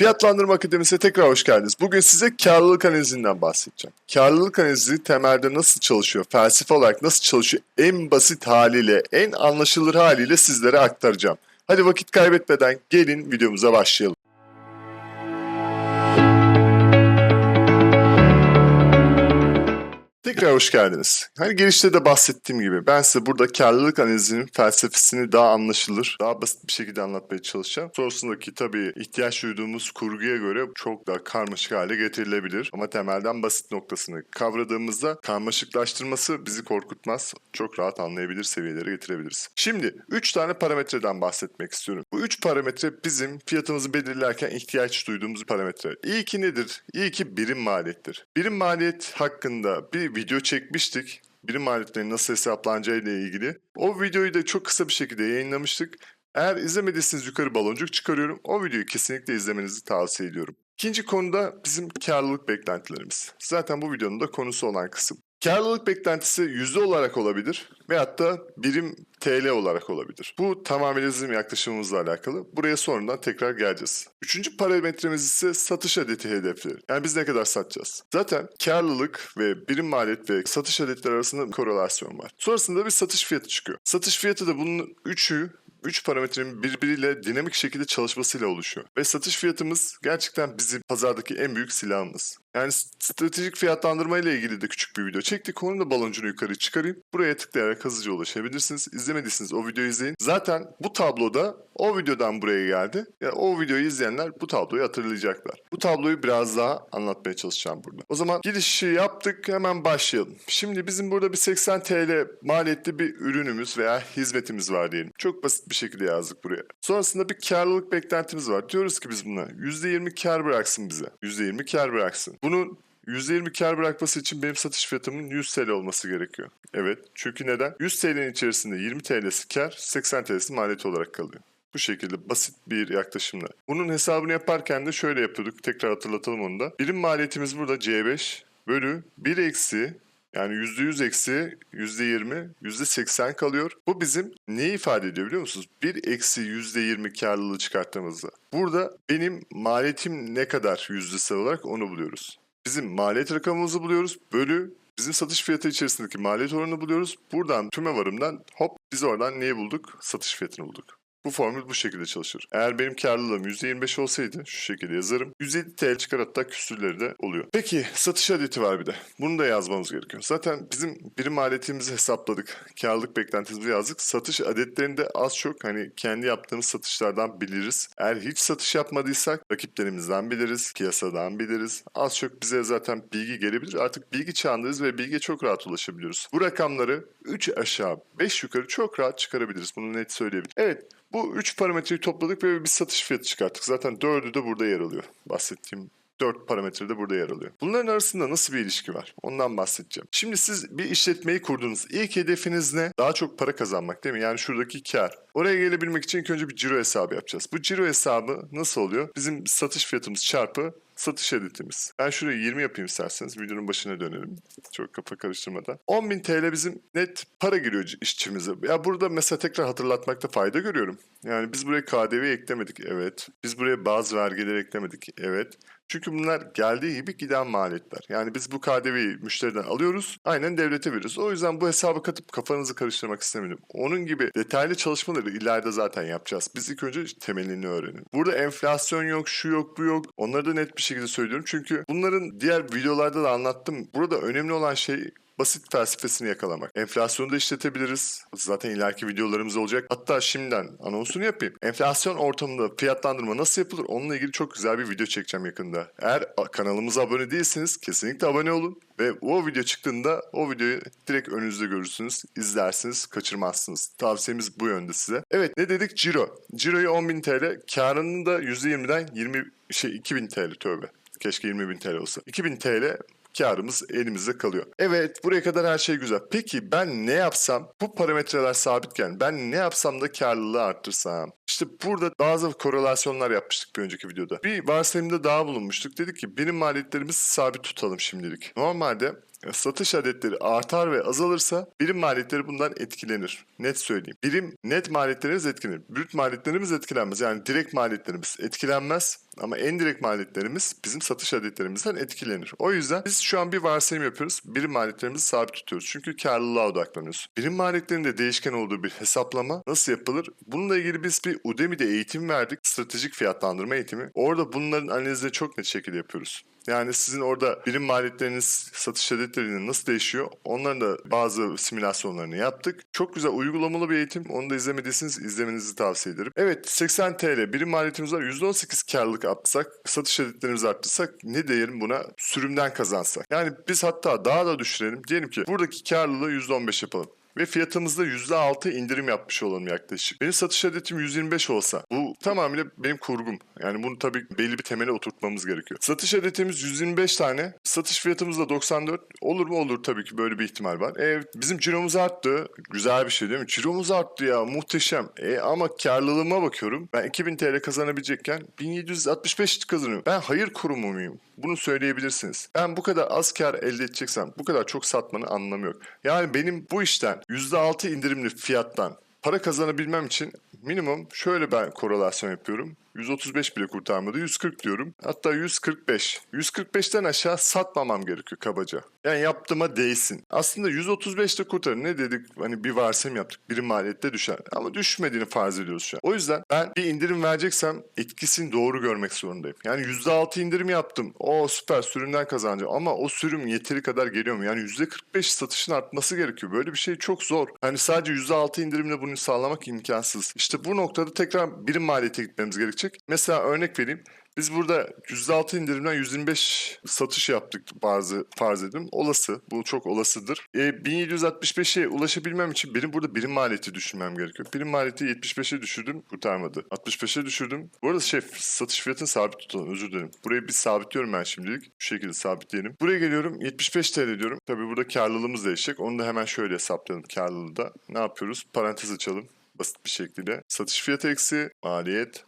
Fiyatlandırma Akademisi'ne tekrar hoş geldiniz. Bugün size karlılık analizinden bahsedeceğim. Karlılık analizi temelde nasıl çalışıyor, felsefe olarak nasıl çalışıyor en basit haliyle, en anlaşılır haliyle sizlere aktaracağım. Hadi vakit kaybetmeden gelin videomuza başlayalım. Tekrar hoş geldiniz. Hani girişte de bahsettiğim gibi ben size burada karlılık analizinin felsefesini daha anlaşılır, daha basit bir şekilde anlatmaya çalışacağım. Sonrasındaki tabii ihtiyaç duyduğumuz kurguya göre çok daha karmaşık hale getirilebilir. Ama temelden basit noktasını kavradığımızda karmaşıklaştırması bizi korkutmaz. Çok rahat anlayabilir seviyelere getirebiliriz. Şimdi 3 tane parametreden bahsetmek istiyorum. Bu 3 parametre bizim fiyatımızı belirlerken ihtiyaç duyduğumuz parametre. İlki nedir? İlki birim maliyettir. Birim maliyet hakkında bir video çekmiştik. Birim maliyetlerin nasıl hesaplanacağı ile ilgili. O videoyu da çok kısa bir şekilde yayınlamıştık. Eğer izlemediyseniz yukarı baloncuk çıkarıyorum. O videoyu kesinlikle izlemenizi tavsiye ediyorum. İkinci konuda bizim karlılık beklentilerimiz. Zaten bu videonun da konusu olan kısım. Karlılık beklentisi yüzde olarak olabilir veyahut da birim TL olarak olabilir. Bu tamamen bizim yaklaşımımızla alakalı. Buraya sonradan tekrar geleceğiz. Üçüncü parametremiz ise satış adeti hedefleri. Yani biz ne kadar satacağız? Zaten karlılık ve birim maliyet ve satış adetleri arasında bir korelasyon var. Sonrasında bir satış fiyatı çıkıyor. Satış fiyatı da bunun üçü 3 parametrenin birbiriyle dinamik şekilde çalışmasıyla oluşuyor. Ve satış fiyatımız gerçekten bizim pazardaki en büyük silahımız. Yani stratejik fiyatlandırma ile ilgili de küçük bir video çektik. Onun da baloncunu yukarı çıkarayım. Buraya tıklayarak hızlıca ulaşabilirsiniz. İzlemediyseniz o videoyu izleyin. Zaten bu tabloda o videodan buraya geldi. Yani o videoyu izleyenler bu tabloyu hatırlayacaklar. Bu tabloyu biraz daha anlatmaya çalışacağım burada. O zaman girişi yaptık. Hemen başlayalım. Şimdi bizim burada bir 80 TL maliyetli bir ürünümüz veya hizmetimiz var diyelim. Çok basit bir şekilde yazdık buraya. Sonrasında bir karlılık beklentimiz var. Diyoruz ki biz buna %20 kar bıraksın bize. %20 kar bıraksın. Bunun %20 kar bırakması için benim satış fiyatımın 100 TL olması gerekiyor. Evet. Çünkü neden? 100 TL'nin içerisinde 20 TL'si kar, 80 TL'si maliyet olarak kalıyor. Bu şekilde basit bir yaklaşımla. Bunun hesabını yaparken de şöyle yapıyorduk. Tekrar hatırlatalım onu da. Birim maliyetimiz burada C5 bölü 1 eksi yani %100 eksi %20, %80 kalıyor. Bu bizim neyi ifade ediyor biliyor musunuz? 1 eksi %20 karlılığı çıkarttığımızda. Burada benim maliyetim ne kadar yüzdesel olarak onu buluyoruz. Bizim maliyet rakamımızı buluyoruz. Bölü bizim satış fiyatı içerisindeki maliyet oranını buluyoruz. Buradan tüme varımdan hop biz oradan neyi bulduk? Satış fiyatını bulduk. Bu formül bu şekilde çalışır. Eğer benim karlılığım %25 olsaydı şu şekilde yazarım. 107 TL çıkar hatta küsürleri de oluyor. Peki satış adeti var bir de. Bunu da yazmamız gerekiyor. Zaten bizim birim maliyetimizi hesapladık. Karlılık beklentimizi yazdık. Satış adetlerini de az çok hani kendi yaptığımız satışlardan biliriz. Eğer hiç satış yapmadıysak rakiplerimizden biliriz, piyasadan biliriz. Az çok bize zaten bilgi gelebilir. Artık bilgi çağındayız ve bilgiye çok rahat ulaşabiliyoruz. Bu rakamları 3 aşağı 5 yukarı çok rahat çıkarabiliriz. Bunu net söyleyebilirim. Evet bu 3 parametreyi topladık ve bir satış fiyatı çıkarttık. Zaten 4'ü de burada yer alıyor. Bahsettiğim 4 parametre de burada yer alıyor. Bunların arasında nasıl bir ilişki var? Ondan bahsedeceğim. Şimdi siz bir işletmeyi kurdunuz. İlk hedefiniz ne? Daha çok para kazanmak değil mi? Yani şuradaki kar. Oraya gelebilmek için ilk önce bir ciro hesabı yapacağız. Bu ciro hesabı nasıl oluyor? Bizim satış fiyatımız çarpı satış adetimiz. Ben şuraya 20 yapayım isterseniz. Videonun başına dönelim. Çok kafa karıştırmadan. 10.000 TL bizim net para giriyor işçimize. Ya burada mesela tekrar hatırlatmakta fayda görüyorum. Yani biz buraya KDV eklemedik. Evet. Biz buraya bazı vergileri eklemedik. Evet. Çünkü bunlar geldiği gibi giden maliyetler. Yani biz bu KDV'yi müşteriden alıyoruz, aynen devlete veriyoruz. O yüzden bu hesabı katıp kafanızı karıştırmak istemedim. Onun gibi detaylı çalışmaları ileride zaten yapacağız. Biz ilk önce temelini öğrenin. Burada enflasyon yok, şu yok, bu yok. Onları da net bir şekilde söylüyorum. Çünkü bunların diğer videolarda da anlattım. Burada önemli olan şey basit felsefesini yakalamak. Enflasyonu da işletebiliriz. Zaten ileriki videolarımız olacak. Hatta şimdiden anonsunu yapayım. Enflasyon ortamında fiyatlandırma nasıl yapılır? Onunla ilgili çok güzel bir video çekeceğim yakında. Eğer kanalımıza abone değilseniz kesinlikle abone olun. Ve o video çıktığında o videoyu direkt önünüzde görürsünüz. izlersiniz, kaçırmazsınız. Tavsiyemiz bu yönde size. Evet ne dedik? Ciro. Ciro'yu 10.000 TL. Karının da %20'den 20 şey 2000 TL tövbe. Keşke 20.000 TL olsa. 2000 TL karımız elimizde kalıyor. Evet buraya kadar her şey güzel. Peki ben ne yapsam bu parametreler sabitken ben ne yapsam da karlılığı arttırsam? İşte burada bazı korelasyonlar yapmıştık bir önceki videoda. Bir varsayımda daha bulunmuştuk. Dedik ki birim maliyetlerimizi sabit tutalım şimdilik. Normalde e, satış adetleri artar ve azalırsa birim maliyetleri bundan etkilenir. Net söyleyeyim. Birim net maliyetlerimiz etkilenir. Brüt maliyetlerimiz etkilenmez. Yani direkt maliyetlerimiz etkilenmez. Ama en direkt maliyetlerimiz bizim satış adetlerimizden etkilenir. O yüzden biz şu an bir varsayım yapıyoruz. Birim maliyetlerimizi sabit tutuyoruz. Çünkü karlılığa odaklanıyoruz. Birim maliyetlerin de değişken olduğu bir hesaplama nasıl yapılır? Bununla ilgili biz bir Udemy'de eğitim verdik. Stratejik fiyatlandırma eğitimi. Orada bunların analizini çok net şekilde yapıyoruz. Yani sizin orada birim maliyetleriniz satış adetlerinin nasıl değişiyor? Onların da bazı simülasyonlarını yaptık. Çok güzel uygulamalı bir eğitim. Onu da izlemediyseniz izlemenizi tavsiye ederim. Evet 80 TL birim maliyetimiz var. %18 karlılık atsak, satış adetlerimizi arttırsak ne diyelim buna? Sürümden kazansak. Yani biz hatta daha da düşürelim. Diyelim ki buradaki karlılığı %15 yapalım ve fiyatımızda %6 indirim yapmış olalım yaklaşık. Benim satış adetim 125 olsa bu tamamıyla benim kurgum. Yani bunu tabii belli bir temele oturtmamız gerekiyor. Satış adetimiz 125 tane. Satış fiyatımız da 94. Olur mu? Olur tabii ki böyle bir ihtimal var. E, bizim ciromuz arttı. Güzel bir şey değil mi? Ciromuz arttı ya muhteşem. E, ama karlılığıma bakıyorum. Ben 2000 TL kazanabilecekken 1765 kazanıyorum. Ben hayır kurumu muyum? Bunu söyleyebilirsiniz. Ben bu kadar az kar elde edeceksem bu kadar çok satmanın anlamı yok. Yani benim bu işten %6 indirimli fiyattan para kazanabilmem için minimum şöyle ben korelasyon yapıyorum. 135 bile kurtarmadı. 140 diyorum. Hatta 145. 145'ten aşağı satmamam gerekiyor kabaca. Yani yaptığıma değsin. Aslında 135'te kurtarır. Ne dedik? Hani bir varsayım yaptık. Birim maliyette düşer. Ama düşmediğini farz ediyoruz şu an. O yüzden ben bir indirim vereceksem etkisini doğru görmek zorundayım. Yani %6 indirim yaptım. O süper sürümden kazanacağım. Ama o sürüm yeteri kadar geliyor mu? Yani %45 satışın artması gerekiyor. Böyle bir şey çok zor. Hani sadece %6 indirimle bunu sağlamak imkansız. İşte bu noktada tekrar birim maliyete gitmemiz gerekecek. Mesela örnek vereyim. Biz burada %6 indirimden 125 satış yaptık bazı farz edin. Olası. Bu çok olasıdır. E, 1765'e ulaşabilmem için benim burada birim maliyeti düşünmem gerekiyor. Birim maliyeti 75'e düşürdüm. Kurtarmadı. 65'e düşürdüm. Bu arada şey satış fiyatını sabit tutalım. Özür dilerim. Burayı bir sabitliyorum ben şimdilik. Şu şekilde sabitleyelim. Buraya geliyorum. 75 TL diyorum. Tabii burada karlılığımız değişecek. Onu da hemen şöyle hesaplayalım karlılığı da. Ne yapıyoruz? Parantez açalım. Basit bir şekilde. Satış fiyatı eksi maliyet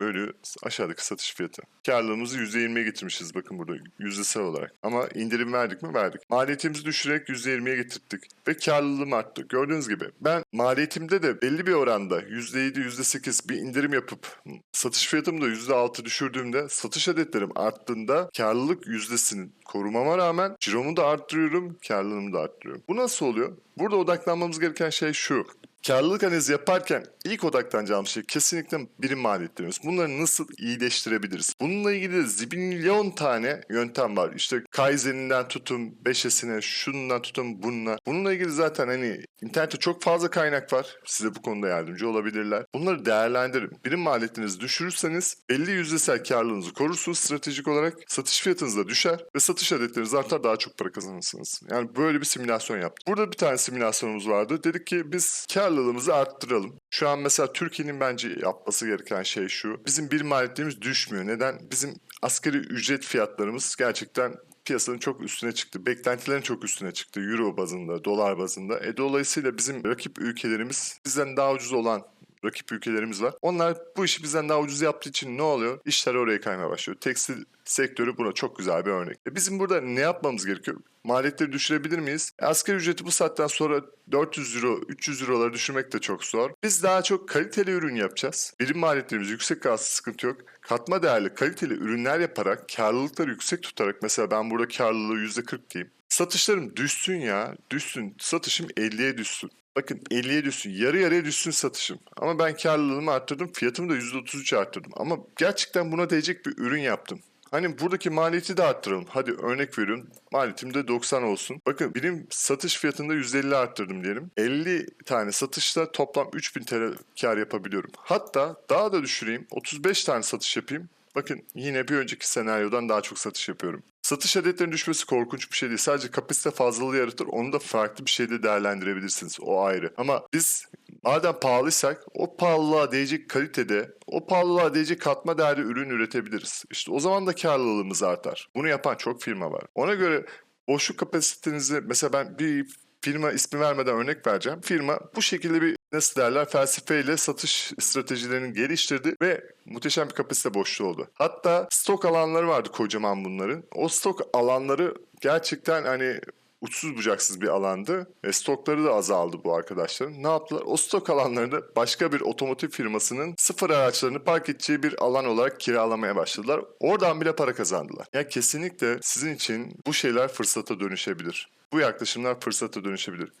bölü aşağıdaki satış fiyatı. Karlılığımızı %20'ye getirmişiz bakın burada yüzdesel olarak. Ama indirim verdik mi? Verdik. Maliyetimizi düşürerek %20'ye getirttik ve karlılığım arttı. Gördüğünüz gibi ben maliyetimde de belli bir oranda %7, %8 bir indirim yapıp satış fiyatımı da %6 düşürdüğümde satış adetlerim arttığında karlılık yüzdesini korumama rağmen ciromu da arttırıyorum, karlılığımı da arttırıyorum. Bu nasıl oluyor? Burada odaklanmamız gereken şey şu. Karlılık analizi yaparken ilk odaklanacağımız şey kesinlikle birim maliyetlerimiz. Bunları nasıl iyileştirebiliriz? Bununla ilgili de zibilyon tane yöntem var. İşte Kaizen'inden tutun 5S'ine, şundan tutun bununla. Bununla ilgili zaten hani internette çok fazla kaynak var. Size bu konuda yardımcı olabilirler. Bunları değerlendirin. Birim maliyetinizi düşürürseniz belli yüzdesel karlılığınızı korursunuz stratejik olarak. Satış fiyatınız da düşer ve satış adetleriniz artar daha çok para kazanırsınız. Yani böyle bir simülasyon yaptık. Burada bir tane simülasyonumuz vardı. Dedik ki biz karlılığımızı arttıralım. Şu an mesela Türkiye'nin bence yapması gereken şey şu. Bizim bir maliyetlerimiz düşmüyor. Neden? Bizim asgari ücret fiyatlarımız gerçekten piyasanın çok üstüne çıktı. Beklentilerin çok üstüne çıktı. Euro bazında, dolar bazında. E dolayısıyla bizim rakip ülkelerimiz bizden daha ucuz olan rakip ülkelerimiz var. Onlar bu işi bizden daha ucuz yaptığı için ne oluyor? İşler oraya kaymaya başlıyor. Tekstil sektörü buna çok güzel bir örnek. E bizim burada ne yapmamız gerekiyor? Maliyetleri düşürebilir miyiz? E asgari ücreti bu saatten sonra 400 euro, 300 eurolara düşürmek de çok zor. Biz daha çok kaliteli ürün yapacağız. Birim maliyetlerimiz yüksek kalsın sıkıntı yok. Katma değerli kaliteli ürünler yaparak karlılıkları yüksek tutarak mesela ben burada karlılığı %40 diyeyim. Satışlarım düşsün ya, düşsün. Satışım 50'ye düşsün. Bakın 50'ye düşsün. Yarı yarıya düşsün satışım. Ama ben karlılığımı arttırdım. Fiyatımı da %33 arttırdım. Ama gerçekten buna değecek bir ürün yaptım. Hani buradaki maliyeti de arttıralım. Hadi örnek veriyorum. Maliyetim de 90 olsun. Bakın benim satış fiyatında 150 arttırdım diyelim. 50 tane satışla toplam 3000 TL kar yapabiliyorum. Hatta daha da düşüreyim. 35 tane satış yapayım. Bakın yine bir önceki senaryodan daha çok satış yapıyorum. Satış adetlerinin düşmesi korkunç bir şey değil. Sadece kapasite fazlalığı yaratır. Onu da farklı bir şeyde değerlendirebilirsiniz. O ayrı. Ama biz madem pahalıysak o pahalılığa değecek kalitede, o pahalılığa değecek katma değerli ürün üretebiliriz. İşte o zaman da karlılığımız artar. Bunu yapan çok firma var. Ona göre boşluk kapasitenizi mesela ben bir firma ismi vermeden örnek vereceğim. Firma bu şekilde bir nasıl derler felsefeyle satış stratejilerini geliştirdi ve muhteşem bir kapasite boşluğu oldu. Hatta stok alanları vardı kocaman bunların. O stok alanları gerçekten hani uçsuz bucaksız bir alandı. E, stokları da azaldı bu arkadaşların. Ne yaptılar? O stok alanlarını başka bir otomotiv firmasının sıfır araçlarını park edeceği bir alan olarak kiralamaya başladılar. Oradan bile para kazandılar. Yani kesinlikle sizin için bu şeyler fırsata dönüşebilir. Bu yaklaşımlar fırsata dönüşebilir.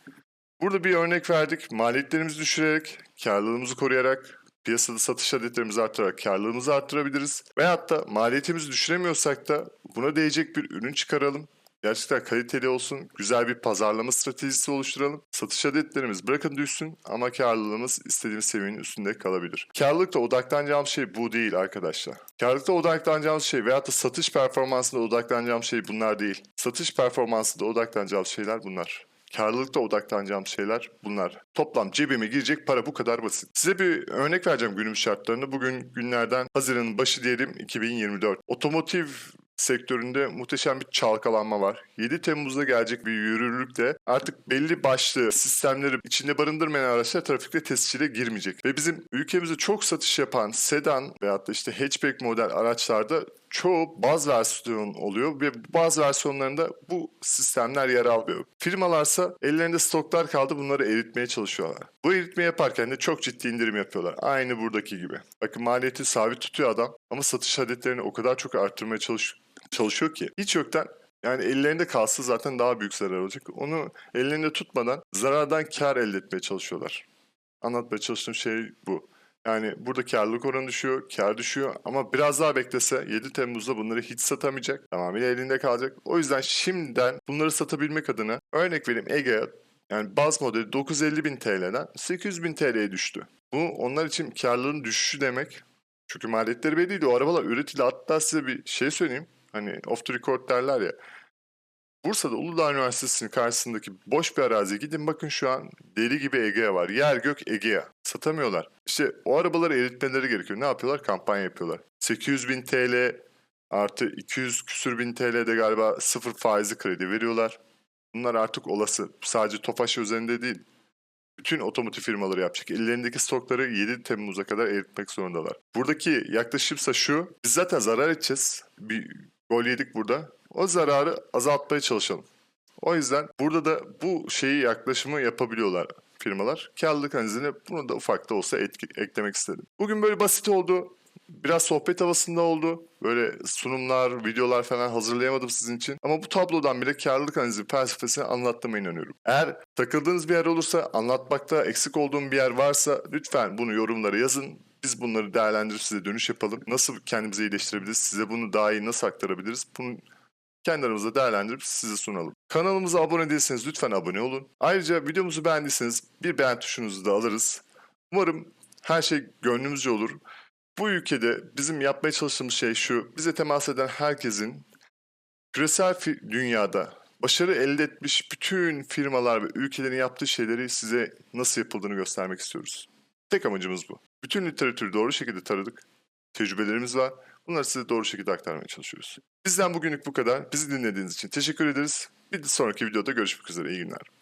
Burada bir örnek verdik. Maliyetlerimizi düşürerek, karlılığımızı koruyarak, piyasada satış adetlerimizi arttırarak karlılığımızı arttırabiliriz. Veyahut da maliyetimizi düşüremiyorsak da buna değecek bir ürün çıkaralım. Gerçekten kaliteli olsun, güzel bir pazarlama stratejisi oluşturalım. Satış adetlerimiz bırakın düşsün ama karlılığımız istediğimiz seviyenin üstünde kalabilir. Karlılıkta odaklanacağımız şey bu değil arkadaşlar. Karlılıkta odaklanacağımız şey veyahut da satış performansında odaklanacağımız şey bunlar değil. Satış performansında odaklanacağımız şeyler bunlar. Karlılıkta odaklanacağım şeyler bunlar. Toplam cebime girecek para bu kadar basit. Size bir örnek vereceğim günümüz şartlarını. Bugün günlerden Haziran'ın başı diyelim 2024. Otomotiv sektöründe muhteşem bir çalkalanma var. 7 Temmuz'da gelecek bir yürürlükle artık belli başlı sistemleri içinde barındırmayan araçlar trafikte tescile girmeyecek. Ve bizim ülkemizde çok satış yapan sedan veyahut da işte hatchback model araçlarda çoğu baz versiyon oluyor ve bu baz versiyonlarında bu sistemler yer almıyor. Firmalarsa ellerinde stoklar kaldı bunları eritmeye çalışıyorlar. Bu eritme yaparken de çok ciddi indirim yapıyorlar. Aynı buradaki gibi. Bakın maliyeti sabit tutuyor adam ama satış adetlerini o kadar çok arttırmaya çalış çalışıyor ki hiç yoktan yani ellerinde kalsa zaten daha büyük zarar olacak. Onu ellerinde tutmadan zarardan kar elde etmeye çalışıyorlar. Anlatmaya çalıştığım şey bu. Yani burada karlılık oranı düşüyor, kar düşüyor ama biraz daha beklese 7 Temmuz'da bunları hiç satamayacak. Tamamıyla elinde kalacak. O yüzden şimdiden bunları satabilmek adına örnek vereyim Ege'ye yani baz modeli 950 bin TL'den 800 bin TL'ye düştü. Bu onlar için karlılığın düşüşü demek. Çünkü maliyetleri belliydi. O arabalar üretildi. Hatta size bir şey söyleyeyim. Hani off the record derler ya. Bursa'da Uludağ Üniversitesi'nin karşısındaki boş bir araziye gidin bakın şu an deli gibi Egea var. Yer gök Egea. Satamıyorlar. İşte o arabaları eritmeleri gerekiyor. Ne yapıyorlar? Kampanya yapıyorlar. 800 bin TL artı 200 küsür bin TL'de galiba sıfır faizli kredi veriyorlar. Bunlar artık olası. Sadece Tofaş üzerinde değil. Bütün otomotiv firmaları yapacak. Ellerindeki stokları 7 Temmuz'a kadar eritmek zorundalar. Buradaki yaklaşımsa şu. Biz zaten zarar edeceğiz. Bir gol yedik burada. O zararı azaltmaya çalışalım. O yüzden burada da bu şeyi yaklaşımı yapabiliyorlar firmalar. Karlılık analizine bunu da ufak da olsa etki, eklemek istedim. Bugün böyle basit oldu. Biraz sohbet havasında oldu. Böyle sunumlar, videolar falan hazırlayamadım sizin için. Ama bu tablodan bile karlılık analizi felsefesini anlattığıma inanıyorum. Eğer takıldığınız bir yer olursa, anlatmakta eksik olduğum bir yer varsa lütfen bunu yorumlara yazın. Biz bunları değerlendirip size dönüş yapalım. Nasıl kendimizi iyileştirebiliriz? Size bunu daha iyi nasıl aktarabiliriz? Bunun kendi aramızda değerlendirip size sunalım. Kanalımıza abone değilseniz lütfen abone olun. Ayrıca videomuzu beğendiyseniz bir beğen tuşunuzu da alırız. Umarım her şey gönlümüzce olur. Bu ülkede bizim yapmaya çalıştığımız şey şu. Bize temas eden herkesin küresel dünyada başarı elde etmiş bütün firmalar ve ülkelerin yaptığı şeyleri size nasıl yapıldığını göstermek istiyoruz. Tek amacımız bu. Bütün literatürü doğru şekilde taradık. Tecrübelerimiz var. Bunları size doğru şekilde aktarmaya çalışıyoruz. Bizden bugünlük bu kadar. Bizi dinlediğiniz için teşekkür ederiz. Bir sonraki videoda görüşmek üzere. İyi günler.